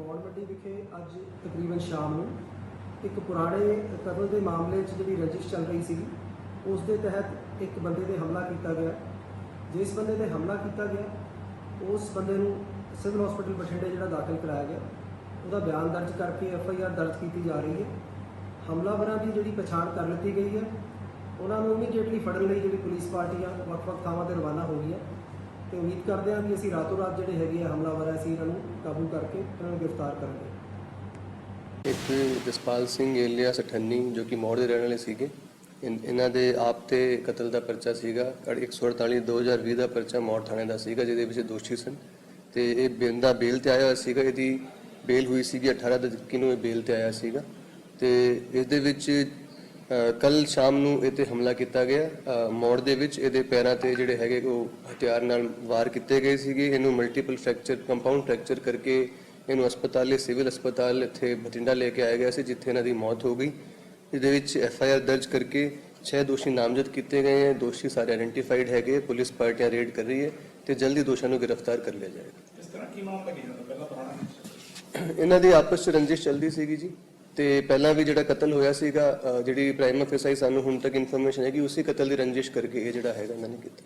ਮੌੜ ਮੰਡੀ ਵਿਖੇ ਅੱਜ ਤਕਰੀਬਨ ਸ਼ਾਮ ਨੂੰ ਇੱਕ ਪੁਰਾਣੇ ਕਤਲ ਦੇ ਮਾਮਲੇ 'ਚ ਜਿਹੜੀ ਰਜਿਸ਼ ਚੱਲ ਰਹੀ ਸੀ, ਉਸ ਦੇ ਤਹਿਤ ਇੱਕ ਬੰਦੇ ਤੇ ਹਮਲਾ ਕੀਤਾ ਗਿਆ। ਜਿਸ ਬੰਦੇ ਤੇ ਹਮਲਾ ਕੀਤਾ ਗਿਆ, ਉਸ ਬੰਦੇ ਨੂੰ ਸਿਵਲ ਹਸਪੀਟਲ ਬਠਿੰਡੇ ਜਿਹੜਾ ਦਾਖਲ ਕਰਾਇਆ ਗਿਆ। ਉਹਦਾ ਬਿਆਨ ਦਰਜ ਕਰਕੇ ਐਫ ਆਈ ਆਰ ਦਰਜ ਕੀਤੀ ਜਾ ਰਹੀ ਹੈ। ਹਮਲਾਵਰਾਂ ਦੀ ਜਿਹੜੀ ਪਛਾਣ ਕਰ ਲਿੱਤੀ ਗਈ ਹੈ, ਉਹਨਾਂ ਨੂੰ ਇਮੀਡੀਏਟਲੀ ਫੜਨ ਲਈ ਜਿਹੜੀ ਪੁਲਿਸ ਪਾਰਟੀਆਂ ਵੱਖ-ਵੱਖ ਥਾਵਾਂ ਤੇ ਰਵਾਨਾ ਹੋ ਗਈਆਂ। ਤੇ ਉਮੀਦ ਕਰਦੇ ਹਾਂ ਵੀ ਅਸੀਂ ਰਾਤੋਂ ਰਾਤ ਜਿਹੜੇ ਹੈਗੇ ਆ ਹਮਲਾਵਰ ਅਸੀਂ ਇਹਨਾਂ ਨੂੰ ਕਾਬੂ ਕਰਕੇ ਇਹਨਾਂ ਨੂੰ ਗ੍ਰਿਫਤਾਰ ਕਰਾਂਗੇ। ਇੱਕ ਜਸਪਾਲ ਸਿੰਘ ਏਲੀਆ ਸਠੰਨੀ ਜੋ ਕਿ ਮੌੜ ਦੇ ਰਹਿਣ ਵਾਲੇ ਸੀਗੇ ਇਹਨਾਂ ਦੇ ਆਪ ਤੇ ਕਤਲ ਦਾ ਪਰਚਾ ਸੀਗਾ ਔਰ 148 2020 ਦਾ ਪਰਚਾ ਮੌੜ ਥਾਣੇ ਦਾ ਸੀਗਾ, ਜਿਹਦੇ ਵਿੱਚ ਦੋਸ਼ੀ ਸਨ। ਤੇ ਇਹ ਬੰਦਾ ਬੇਲ ਤੇ ਆਇਆ ਹੋਇਆ ਸੀਗਾ, ਇਹਦੀ ਬੇਲ ਹੋਈ ਸੀਗੀ 18 ਤਰੀਕ ਨੂੰ ਇਹ ਬੇਲ ਤੇ ਆਇਆ ਸੀਗਾ। ਤੇ ਇਸ ਦੇ ਵਿੱਚ ਕੱਲ ਸ਼ਾਮ ਨੂੰ ਇਹ ਤੇ ਹਮਲਾ ਕੀਤਾ ਗਿਆ। ਮੋੜ ਦੇ ਵਿੱਚ ਇਹਦੇ ਪੈਰਾਂ ਤੇ ਜਿਹੜੇ ਹੈਗੇ ਉਹ ਹਥਿਆਰ ਨਾਲ ਵਾਰ ਕੀਤੇ ਗਏ ਸੀਗੇ। ਇਹਨੂੰ ਮਲਟੀਪਲ ਫ੍ਰੈਕਚਰ ਕੰਪਾਊਂਡ ਫ੍ਰੈਕਚਰ ਕਰਕੇ ਇਹਨੂੰ ਹਸਪਤਾਲੇ ਸਿਵਲ ਹਸਪਤਾਲ ਇੱਥੇ ਬਠਿੰਡਾ ਲੈ ਕੇ ਆਇਆ ਗਿਆ ਸੀ ਜਿੱਥੇ ਇਹਨਾਂ ਦੀ ਮੌਤ ਹੋ ਗਈ। ਇਹਦੇ ਵਿੱਚ ਐਫ ਆਈ ਆਰ ਦਰਜ ਕਰਕੇ 6 ਦੋਸ਼ੀ ਨਾਮਜ਼ਦ ਕੀਤੇ ਗਏ ਹਨ ਦੋਸ਼ੀ ਸਾਰੇ ਆਇਡੈਂਟੀਫਾਈਡ ਹੈਗੇ। ਪੁਲਿਸ ਪਾਰਟੀਆਂ ਰੇਡ ਕਰ ਰਹੀ ਹੈ ਤੇ ਜਲਦੀ ਦੋਸ਼ੀਆਂ ਨੂੰ ਗ੍ਰਿਫਤਾਰ ਕਰ ਲਿਆ ਜਾਏਗਾ। ਇਸ ਤਰ੍ਹਾਂ ਕੀ ਮਾਮਲਾ ਕੀ ਪਹਿਲਾਂ ਪੁਰਾਣਾ ਇਹਨਾਂ ਦੀ ਆਪਸ ਚ ਰੰਜਿਸ਼ ਚੱਲਦੀ ਸੀਗੀ ਜੀ। ਤੇ ਪਹਿਲਾਂ ਵੀ ਜਿਹੜਾ ਕਤਲ ਹੋਇਆ ਸੀਗਾ ਜਿਹੜੀ ਪ੍ਰਾਈਮ ਅਫੈਸਾਈ ਸਾਨੂੰ ਹੁਣ ਤੱਕ ਇਨਫੋਰਮੇਸ਼ਨ ਹੈ ਕਿ ਉਸੇ ਕਤਲ ਦੀ ਰੰਜਿਸ਼ ਕਰਕੇ ਇਹ ਜਿਹੜਾ ਹੈਗਾ ਇਹਨਾਂ ਨੇ ਕੀਤਾ।